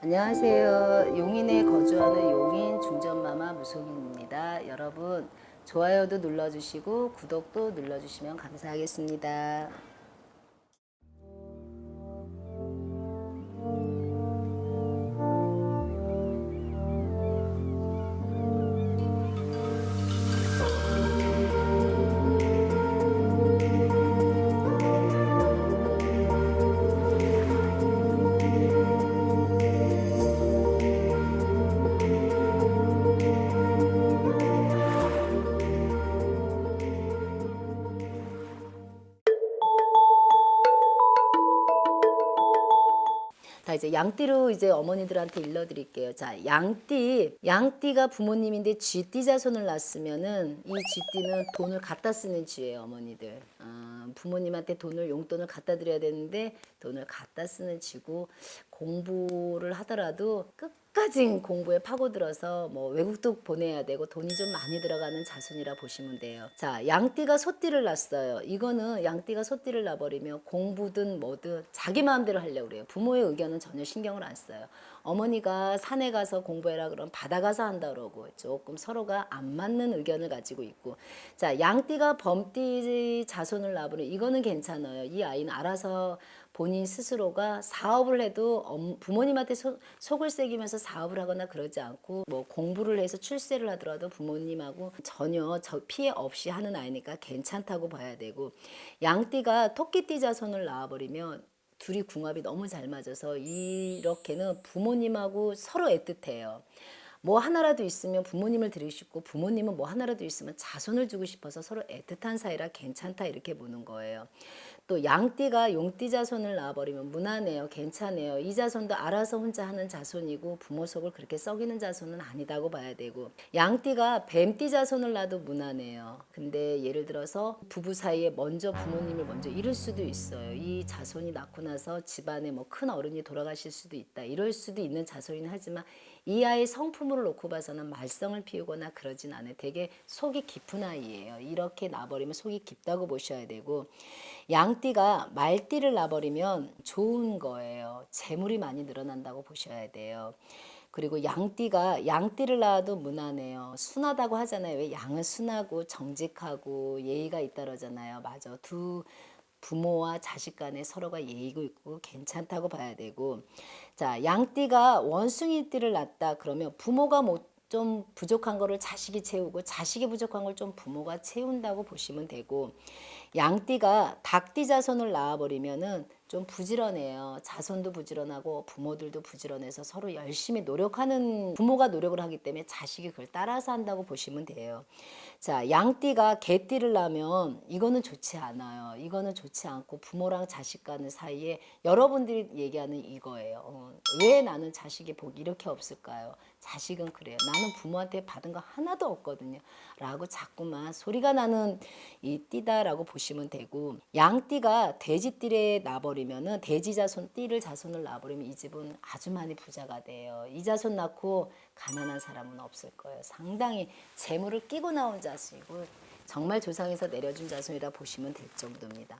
안녕하세요. 용인에 거주하는 용인 중전마마 무속인입니다. 여러분 좋아요도 눌러주시고 구독도 눌러주시면 감사하겠습니다. 자 이제 양띠로 이제 어머니들한테 일러드릴게요. 자 양띠 양띠가 부모님인데 쥐띠 자손을 낳았으면은 이 쥐띠는 돈을 갖다 쓰는 쥐예요 어머니들. 아, 부모님한테 돈을 용돈을 갖다 드려야 되는데 돈을 갖다 쓰는 쥐고 공부를 하더라도 끝 까지 공부에 파고들어서 뭐 외국도 보내야 되고 돈이 좀 많이 들어가는 자손이라 보시면 돼요. 자, 양띠가 소띠를 낳았어요. 이거는 양띠가 소띠를 낳아버리면 공부든 뭐든 자기 마음대로 하려고 그래요. 부모의 의견은 전혀 신경을 안 써요. 어머니가 산에 가서 공부해라 그러면 바다 가서 한다 그러고 조금 서로가 안 맞는 의견을 가지고 있고 자 양띠가 범띠 자손을 낳아버리면 이거는 괜찮아요. 이 아이는 알아서 본인 스스로가 사업을 해도 엄- 부모님한테 소- 속을 새기면서 사업을 하거나 그러지 않고 뭐 공부를 해서 출세를 하더라도 부모님하고 전혀 저 피해 없이 하는 아이니까 괜찮다고 봐야 되고 양띠가 토끼띠 자손을 낳아버리면 둘이 궁합이 너무 잘 맞아서 이렇게는 부모님하고 서로 애틋해요. 뭐 하나라도 있으면 부모님을 드리고 부모님은 뭐 하나라도 있으면 자손을 주고 싶어서 서로 애틋한 사이라 괜찮다 이렇게 보는 거예요. 또 양띠가 용띠 자손을 낳아버리면 무난해요. 괜찮아요. 이 자손도 알아서 혼자 하는 자손이고 부모 속을 그렇게 썩이는 자손은 아니다고 봐야 되고 양띠가 뱀띠 자손을 낳아도 무난해요. 근데 예를 들어서 부부 사이에 먼저 부모님을 먼저 잃을 수도 있어요. 이 자손이 낳고 나서 집안에 뭐 큰 어른이 돌아가실 수도 있다. 이럴 수도 있는 자손이긴 하지만 이 아이 성품으로 놓고 봐서는 말썽을 피우거나 그러진 않아요. 되게 속이 깊은 아이예요. 이렇게 나버리면 속이 깊다고 보셔야 되고 양띠가 말띠를 나버리면 좋은 거예요. 재물이 많이 늘어난다고 보셔야 돼요. 그리고 양띠가 양띠를 낳아도 무난해요. 순하다고 하잖아요. 왜 양은 순하고 정직하고 예의가 있다라잖아요. 맞아. 두 부모와 자식 간에 서로가 예의가 있고 괜찮다고 봐야 되고 자 양띠가 원숭이띠를 낳았다 그러면 부모가 뭐 좀 부족한 거를 자식이 채우고 자식이 부족한 걸 좀 부모가 채운다고 보시면 되고 양띠가 닭띠 자손을 낳아버리면은 좀 부지런해요. 자손도 부지런하고 부모들도 부지런해서 서로 열심히 노력하는 부모가 노력을 하기 때문에 자식이 그걸 따라서 한다고 보시면 돼요. 자, 양띠가 개띠를 낳으면 이거는 좋지 않아요. 이거는 좋지 않고 부모랑 자식 간의 사이에 여러분들이 얘기하는 이거예요. 어, 왜 나는 자식의 복이 이렇게 없을까요? 자식은 그래요. 나는 부모한테 받은 거 하나도 없거든요. 라고 자꾸만 소리가 나는 이 띠다라고 보시면 되고 양띠가 돼지띠에 나버리 면은 돼지 자손 띠를 자손을 낳아버리면 이 집은 아주 많이 부자가 돼요. 이 자손 낳고 가난한 사람은 없을 거예요. 상당히 재물을 끼고 나온 자식이고 정말 조상에서 내려준 자손이라 보시면 될 정도입니다.